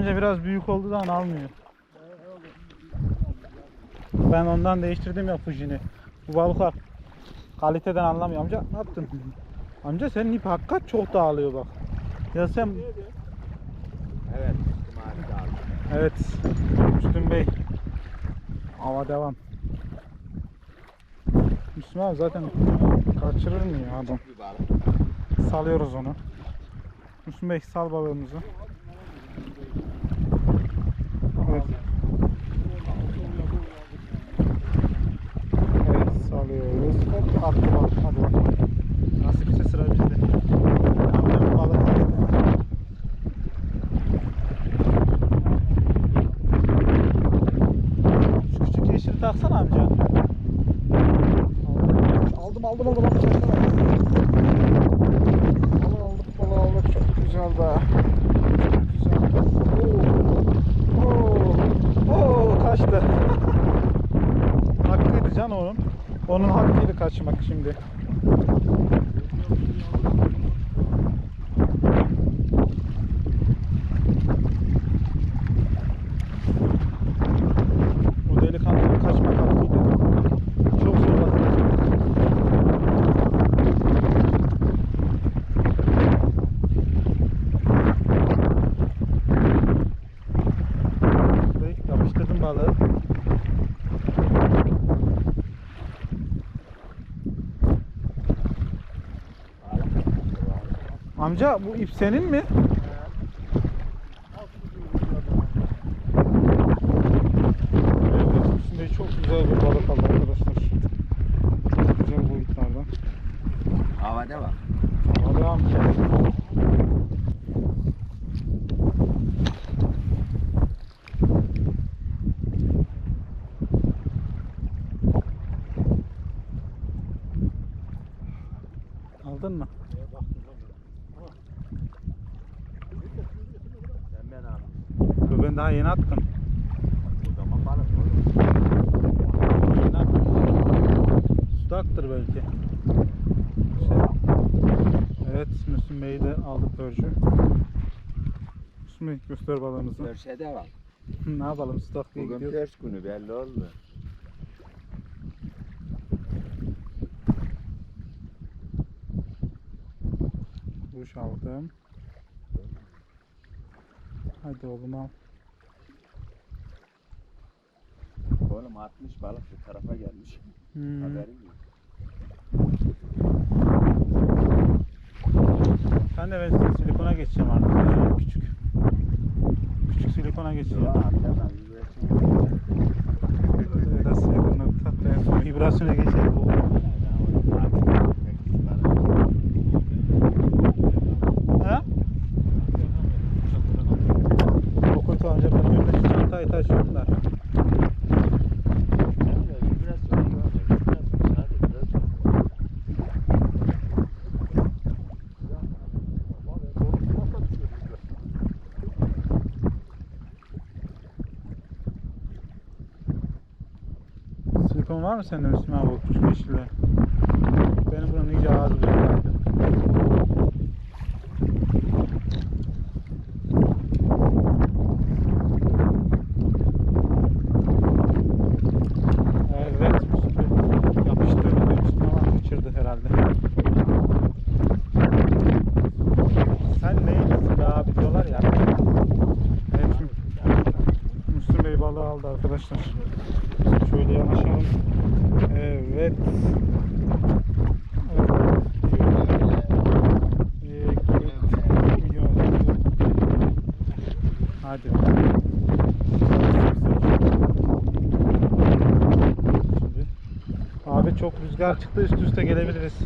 Amca biraz büyük olduğu zaman almıyor. Ben ondan değiştirdim ya Fuji'ni. Bu balıklar kaliteden anlamıyor. Amca ne yaptın? Amca senin ip hakikat çok dağılıyor bak. Ya sen Evet. Evet Müslüm Bey. Hava devam. Müslüm abi zaten kaçırır mı ya adam? Salıyoruz onu. Müslüm Bey sal balığımızı. Evet. Evet salıyoruz. Hop attı balık. Hadi bakalım. Nasipse sıra bizde. Yaptığım balık attı. Şu küçük yeşili taksana amca. Aldım aldım aldım aldım. Balığı aldık balığı aldık. Çok güzel be. Çok güzel. Oo, oo, kaçtı. Hakkıydı can onun. Onun hakkıydı kaçmak şimdi. O delikanlının kaçmak hakkıydı. Çok zorladı. Bey, Yapıştırdım balığı. Amca bu ip senin mi? Evet, üstünde çok güzel bir balık aldı arkadaşlar. Çok güzel boyutlardan. Havada bak. Hadi amca. Aldın mı? Sen ben abi. Ben daha yeni attım. O zaman balık olur. Yeni attım. Sudaktır belki. Şey. Evet Müslüm Bey'i de aldık pörcü. Müslüm Bey göster balığımızı. Görşede var. ne yapalım sudak diye Bugün gidiyor. pers günü belli oldu. Kuş aldım. Hadi oğlum al. Oğlum 60 balık bu tarafa gelmiş. Hmm. Haberin yok. Ben de ben silikona geçeceğim artık. ya, Küçük. Küçük silikona geçeceğim. Ya arkadan vibratör. Biraz silikona sonra vibrasyona geçelim. Ha? O kötü amca ben önümde şu çantayı taşıyorum da. Silikon var mı sende Müslüman bu küçük yeşille? Benim bunun iyice ağzı büyüktü. Evet, Müslüman yapıştırdı demiştim ama kaçırdı herhalde. Sen neymişsin be abi diyorlar ya. Evet, Müslüm Bey balığı aldı arkadaşlar. Şöyle yanaşalım. Evet. Evet. İki milyon. Hadi. Şimdi. Abi çok rüzgar çıktı üst üste gelebiliriz.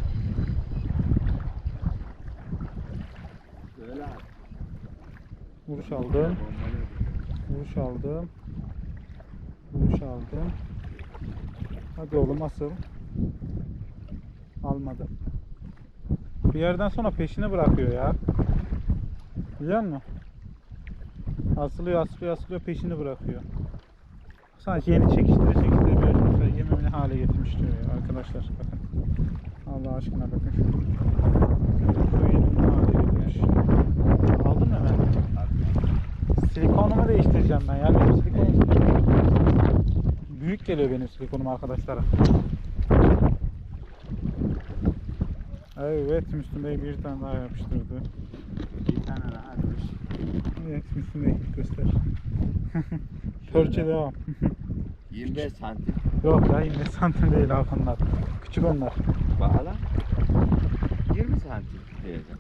Vuruş aldım. Vuruş aldım. Vuruş aldım. Hadi oğlum asıl. Almadı. Bir yerden sonra peşini bırakıyor ya. Biliyor musun? Asılıyor asılıyor asılıyor peşini bırakıyor. Sadece yeni çekiştire çekiştire yememini hale getirmiş diyor ya arkadaşlar bakın. Allah aşkına bakın. Böyle hale getirmiş. Aldın mı hemen? Silikonumu değiştireceğim ben ya. Benim silikonum büyük geliyor benim silikonum arkadaşlara. Evet Müslüm Bey bir tane daha yapıştırdı. Bir tane daha atmış. Evet Müslüm Bey göster. Pörçe devam. 25 santim. Yok ya 20 santim değil abi onlar. Küçük onlar. Bağla. 20 santim diyeceğim.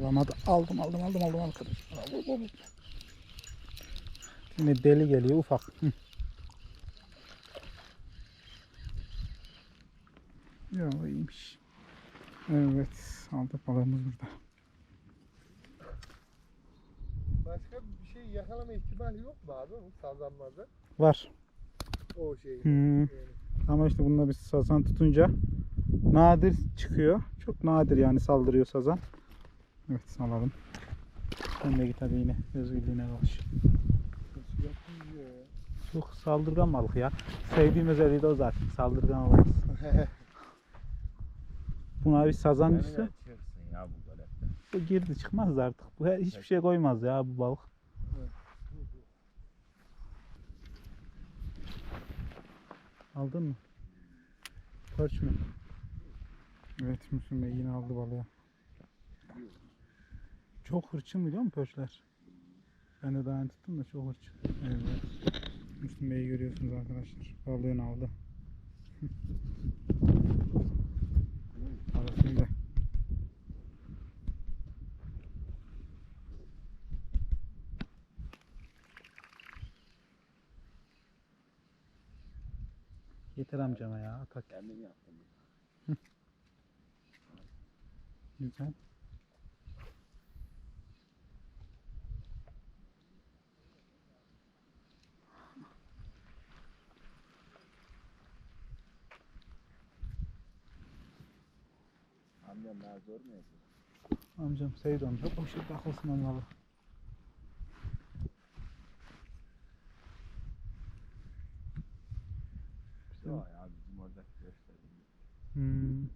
Alamadı. Aldım aldım aldım aldım arkadaşlar. Yine deli geliyor ufak. Hı. Ya iyiymiş. Evet aldık balığımız burada. Başka bir şey yakalama ihtimali yok mu abi sazanlarda? Var. O şey. Hmm. Yani. Ama işte bununla biz sazan tutunca nadir çıkıyor. Çok nadir yani saldırıyor sazan. Evet salalım. Sen de git hadi yine özgürlüğüne ya. Çok saldırgan balık ya. Sevdiğim özelliği de o zaten. Saldırgan olmaz. Buna bir sazan düşse ya bu golekte. bu girdi çıkmaz artık. Bu hiçbir şey koymaz ya bu balık. Aldın mı? Perç mü? Evet Müslüm Bey yine aldı balığı. Çok hırçın biliyor musun pörçler? Ben de daha önce tuttum da çok hırçın. Evet. Müslüm Bey'i görüyorsunuz arkadaşlar. Balığını aldı. Yeter amcama ya atak. Kendim yaptım. Güzel. Amcam daha zor mu yapıyor? Amcam Seyit amca boşa takılsın onlarla. Yok ya bizim oradaki gösterdiğimiz. Hmm.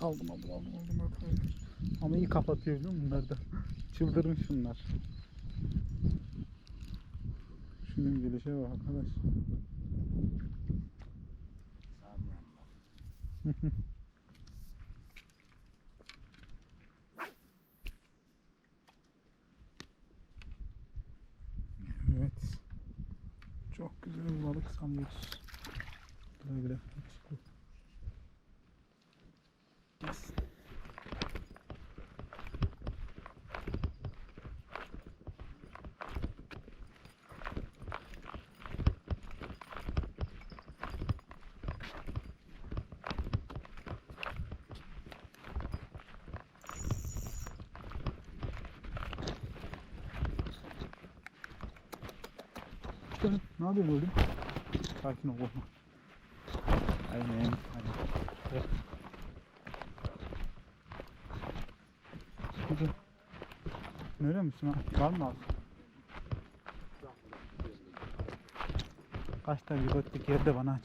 Aldım aldım aldım aldım. Ama iyi kapatıyor biliyor musun bunlar da? Çıldırmış şunlar. Şunun gelişe bak arkadaş. Sağmayan bak. Evet. Çok güzel bir balık sanıyoruz. Böyle. Yes. İşte ne yapıyorsun oğlum? Sakin ol korkma. Aynen. Evet. Hadi. Öyle misin ha? Var mı abi? Kaç tane bir götlük yerde bana aç.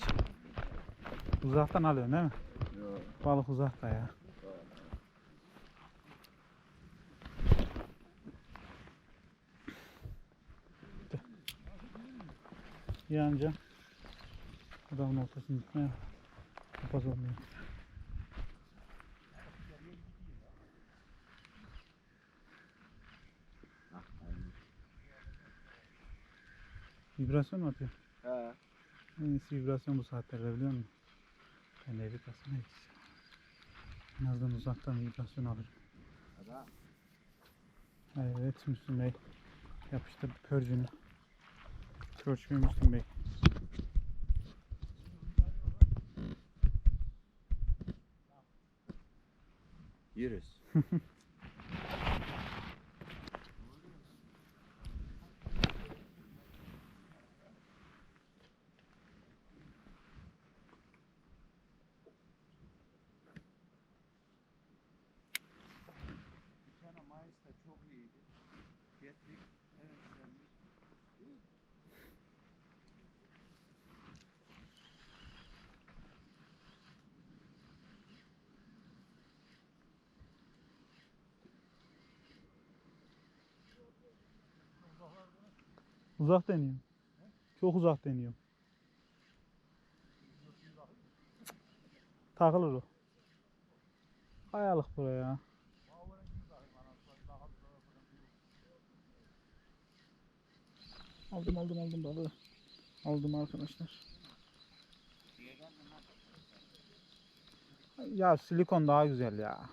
Uzaktan alıyorsun değil mi? Yok. Balık uzakta ya. İyi anca adamın ortasını kapaz olmuyor. Vibrasyon mu atıyor? He. En iyisi vibrasyon bu saatlerde biliyor musun? Ben de vibrasyon en iyisi. En azından uzaktan vibrasyon alırım. Evet Müslüm Bey yapıştırdı pörcünü. Pörçmüyor Müslüm Bey. Yürüz. Uzak deniyorum. Çok uzak deniyorum. Takılır o. Kayalık buraya. Aldım aldım aldım balığı. Aldım arkadaşlar. Ya silikon daha güzel ya.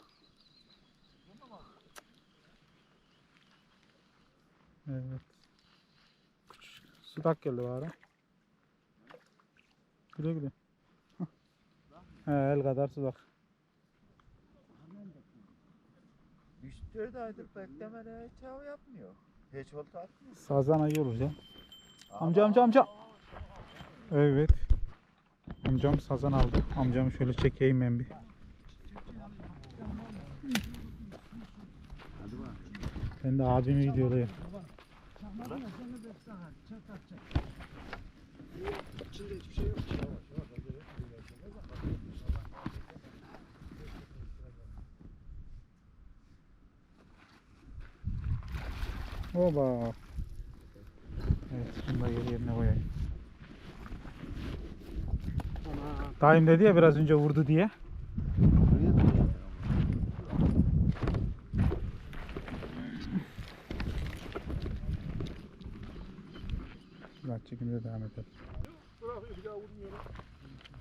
Evet. Sudak geldi bari. Güle güle. He, el kadar sudak. Üç aydır beklemede hiç av yapmıyor. Hiç olta atmıyor. Sazan ayı olur ya. Amca amca amca. Evet. Amcam sazan aldı. Amcamı şöyle çekeyim ben bir. Ben de abimi videodayım. Oba. Evet, şunu da geri yerine koyayım. Daim dedi ya biraz önce vurdu diye. Biraz çekimde devam edelim.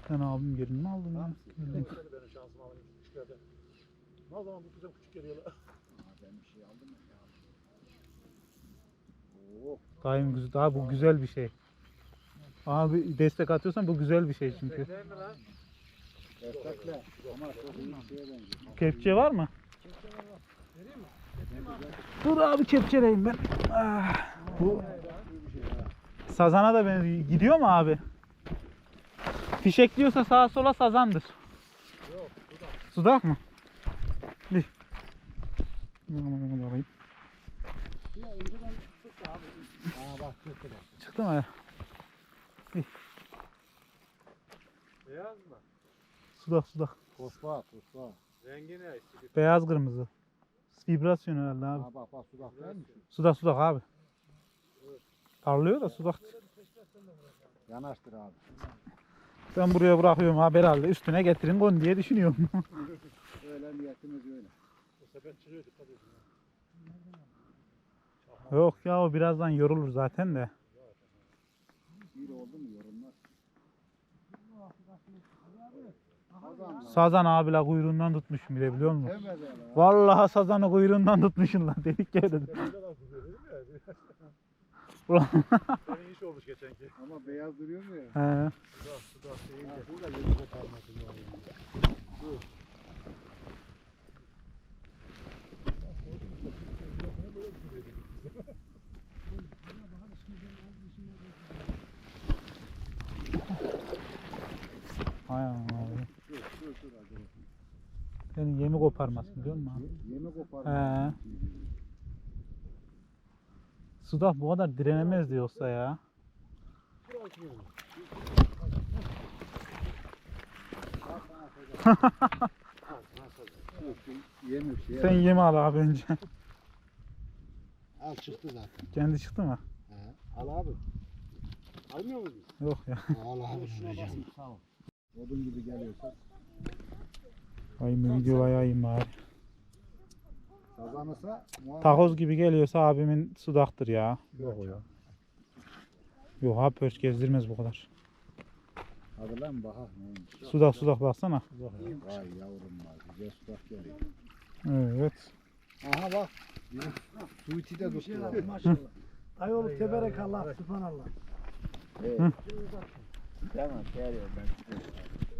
Sen abim yerini mi aldın ya? Geldim. benim şansım alayım. Ne zaman bu kızım küçük geliyor lan? Ben bir şey aldım ya. Oo. Daim güzel. Daha bu güzel bir şey. Abi destek atıyorsan bu güzel bir şey çünkü. Mi? Destekle. Ama çok iyi bir şeye benziyor. Kepçe var mı? Dur abi kepçeleyim ben. Ah, bu sazana da benziyor. Gidiyor mu abi? Fişekliyorsa sağa sola sazandır. Yok, Sudak mı? Bir. Alayım. Aa bak çıktı bak. Çıktı mı? Beyaz mı? Sudak sudak. Tosba, tosba. Rengi ne? Beyaz kırmızı. Vibrasyon herhalde abi. Ha bak bak sudak değil mi? Sudak sudak abi. Parlıyor da sudak. Yanaştır abi. Ben buraya bırakıyorum abi herhalde. Üstüne getirin kon diye düşünüyorum. Öyle niyetimiz öyle. Bu sepet çıkıyor dikkat edin. Yok ya o birazdan yorulur zaten de. Bir oldu mu yorumlar? Adam Sazan abiyle kuyruğundan tutmuşum bir de biliyor musun? Vallahi sazanı kuyruğundan tutmuşum lan dedik ya dedim. Ne kadar kuzuyor dedim ya. Ulan. Senin iş olmuş geçenki. Ama beyaz duruyor mu ya? He. Suda suda deyince. Bu da yeni koparmasın yani. Hay Allah. Dur dur dur. Senin yemi koparmaz biliyor musun Yemi kopar. He. Sudak bu kadar direnemezdi yoksa ya. Sen yemi al abi önce. Al çıktı zaten. Kendi çıktı mı? He. Al abi. Almıyor musun? Yok ya. Al abi. Şuna basın. Sağ ol. Odun gibi geliyorsa. Ay bu video iyi bari. Kazanırsa Takoz gibi geliyorsa abimin sudaktır ya. Yok o ya. Yok abi pörç gezdirmez bu kadar. Hadi lan baha neymiş? Sudak sudak baksana. Vay yavrum var. Güzel sudak geliyor. Evet. Aha bak. Suiti de tuttu. Maşallah. Ayol teberek Allah, subhanallah. Evet. Tamam, geliyorum ben.